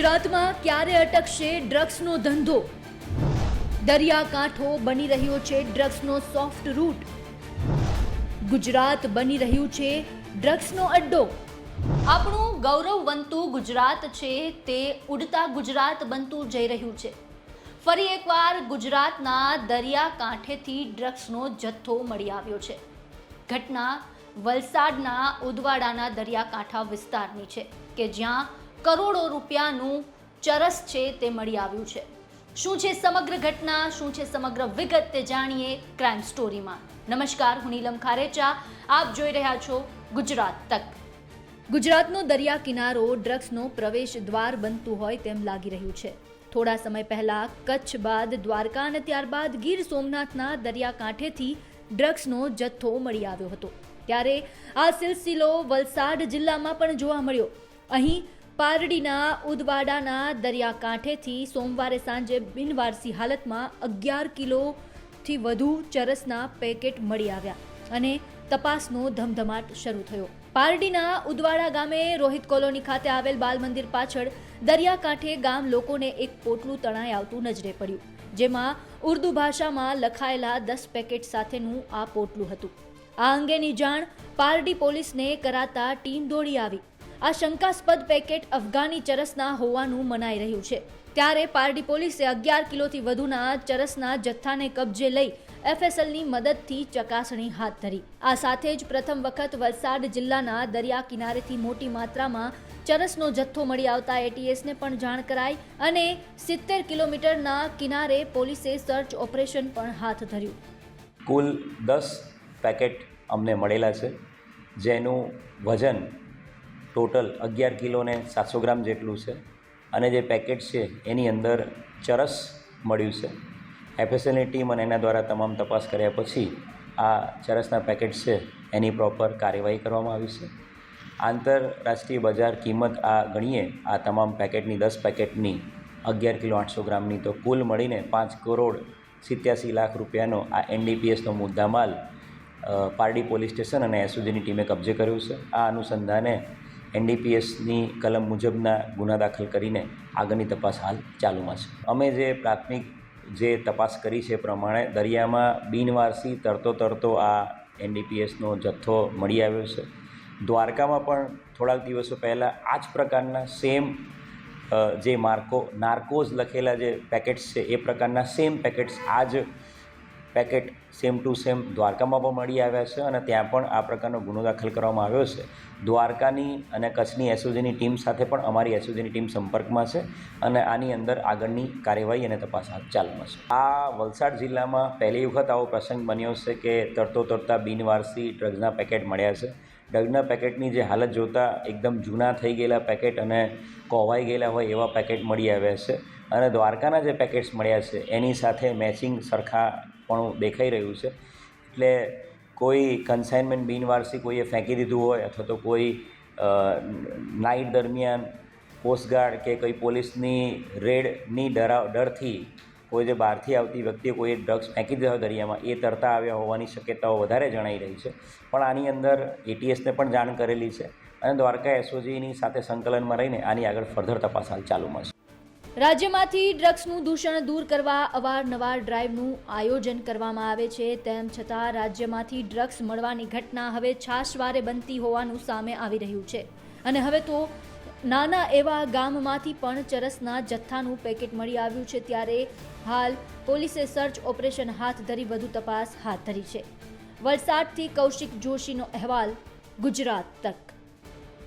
ગુજરાતમાં ક્યારે અટકશે ડ્રગ્સનો ધંધો? દરિયાકાંઠો બની રહ્યો છે ડ્રગ્સનો સોફ્ટ રૂટ. ગુજરાત બની રહ્યું છે ડ્રગ્સનો અડ્ડો. આપણું ગૌરવવંતું ગુજરાત છે, તે ઉડતા ગુજરાત બનતું જઈ રહ્યું છે. ફરી એકવાર ગુજરાતના દરિયાકાંઠેથી ડ્રગ્સનો જથ્થો મળી આવ્યો છે. ઘટના વલસાડના ઉદવાડાના દરિયાકાંઠા વિસ્તારની છે, કે જ્યાં કરોડો રૂપિયાનું ચરસ છે તે મળી આવ્યું છે. શું છે સમગ્ર ઘટના? શું છે સમગ્ર વિગત તે જાણીએ ક્રાઇમ સ્ટોરીમાં નમસ્કાર, હું નીલમ ખારેચા. આપ જોઈ રહ્યા છો ગુજરાત તક. ગુજરાતનો દરિયા કિનારો ડ્રગ્સનો પ્રવેશ દ્વાર બનતું હોય તેમ લાગી રહ્યું છે. થોડા સમય પહેલા કચ્છ બાદ દ્વારકા અને ત્યારબાદ ગીર સોમનાથના દરિયાકાંઠેથી ડ્રગ્સનો જથ્થો મળી આવ્યો હતો. ત્યારે આ સિલસિલો વલસાડ જિલ્લામાં પણ જોવા મળ્યો. અહીં પારડીના ઉદવાડાના દરિયાકાંઠેથી સોમવારે સાંજે બિનવારસી હાલતમાં અગિયાર કિલોથી વધુ ચરસના પેકેટ મળી આવ્યા અને તપાસનો ધમધમાટ શરૂ થયો. પારડીના ઉદવાડા ગામે રોહિત કોલોની ખાતે આવેલ બાલ મંદિર પાછળ દરિયાકાંઠે ગામ લોકોને એક પોટલું તણાઈ આવતું નજરે પડ્યું, જેમાં ઉર્દુ ભાષામાં લખાયેલા દસ પેકેટ સાથેનું આ પોટલું હતું. આ અંગેની જાણ પારડી પોલીસને કરાતા ટીમ દોડી આવી. આ શંકાસ્પદ પેકેટ અફઘાની ચરસના હોવાનું મનાઈ રહ્યું છે. ત્યારે પારડી પોલીસે અગિયાર કિલોથી વધુના ચરસના જથ્થાને કબજે લઈ એફએસએલની મદદથી ચકાસણી હાથ ધરી. આ સાથે જ પ્રથમ વખત વલસાડ જિલ્લાના દરિયા કિનારેથી મોટી માત્રામાં ચરસનો જથ્થો મળી આવતા એટીએસને પણ જાણ કરાઈ અને સિત્તેર કિલોમીટરના કિનારે પોલીસે સર્ચ ઓપરેશન પણ હાથ ધર્યું. કુલ દસ પેકેટ અમને મળેલા છે, જેનું વજન ટોટલ અગિયાર કિલો ને સાતસો ગ્રામ જેટલું છે. અને જે પેકેટ છે, એની અંદર ચરસ મળ્યું છે. એફએસએલની ટીમ અને એના દ્વારા તમામ તપાસ કર્યા પછી આ ચરસના પેકેટ છે, એની પ્રોપર કાર્યવાહી કરવામાં આવી છે. આંતરરાષ્ટ્રીય બજાર કિંમત આ ગણીએ, આ તમામ પેકેટની દસ પેકેટની અગિયાર કિલો આઠસો ગ્રામની તો કુલ મળીને પાંચ કરોડ સિત્યાસી લાખ રૂપિયાનો આ એનડીપીએસનો મુદ્દામાલ પારડી પોલીસ સ્ટેશન અને એસઓજીની ટીમે કબજે કર્યું છે. આ અનુસંધાને એનડીપીએસની કલમ મુજબના ગુના દાખલ કરીને આગળની તપાસ હાલ ચાલુમાં છે. અમે જે પ્રાથમિક જે તપાસ કરી છે પ્રમાણે દરિયામાં બિનવારસી તરતો તરતો આ એનડીપીએસનો જથ્થો મળી આવ્યો છે. દ્વારકામાં પણ થોડાક દિવસો પહેલાં આ જ પ્રકારના સેમ જે માર્કો, નાર્કોઝ લખેલા જે પેકેટ્સ છે એ પ્રકારના સેમ પેકેટ્સ આ જ પેકેટ સેમ ટુ સેમ દ્વારકામાં પણ મળી આવ્યા છે અને ત્યાં પણ આ પ્રકારનો ગુનો દાખલ કરવામાં આવ્યો છે. દ્વારકાની અને કચ્છની એસઓજીની ટીમ સાથે પણ અમારી એસઓજીની ટીમ સંપર્કમાં છે અને આની અંદર આગળની કાર્યવાહી અને તપાસ હાથ ચાલુમાં છે. આ વલસાડ જિલ્લામાં પહેલી વખત આવો પ્રસંગ બન્યો છે કે તરતો તરતા બિનવારસી ડ્રગ્સના પેકેટ મળ્યા છે. ડ્રગના પેકેટની જે હાલત જોતાં એકદમ જૂના થઈ ગયેલા પેકેટ અને કોવાઈ ગયેલા હોય એવા પેકેટ મળી આવ્યા છે. અને દ્વારકાના જે પેકેટ્સ મળ્યા છે એની સાથે મેચિંગ સરખાપણું દેખાઈ રહ્યું છે. એટલે કોઈ કન્સાઇનમેન્ટ બિનવારસી કોઈએ ફેંકી દીધું હોય અથવા તો કોઈ નાઇટ દરમિયાન કોસ્ટગાર્ડ કે કોઈ પોલીસની રેડની ડરા ડરથી કોઈ જે બહારથી આવતી વ્યક્તિએ કોઈ ડ્રગ્સ ફેંકી દીધા દરિયામાં, એ તરતા આવ્યા હોવાની શક્યતાઓ વધારે જણાઈ રહી છે. પણ આની અંદર એટીએસને પણ જાણ કરેલી છે અને દ્વારકા એસઓજીની સાથે સંકલનમાં રહીને આની આગળ ફર્ધર તપાસ હાલ ચાલુમાં છે. રાજ્યમાંથી ડ્રગ્સનું દૂષણ દૂર કરવા અવારનવાર ડ્રાઈવનું આયોજન કરવામાં આવે છે, તેમ છતાં રાજ્યમાંથી ડ્રગ્સ મળવાની ઘટના હવે છાશવારે બનતી હોવાનું સામે આવી રહ્યું છે. અને હવે તો નાના એવા ગામમાંથી પણ ચરસના જથ્થાનું પેકેટ મળી આવ્યું છે, ત્યારે હાલ પોલીસે સર્ચ ઓપરેશન હાથ ધરી વધુ તપાસ હાથ ધરી છે. વલસાડથી કૌશિક જોશીનો અહેવાલ, ગુજરાત તક.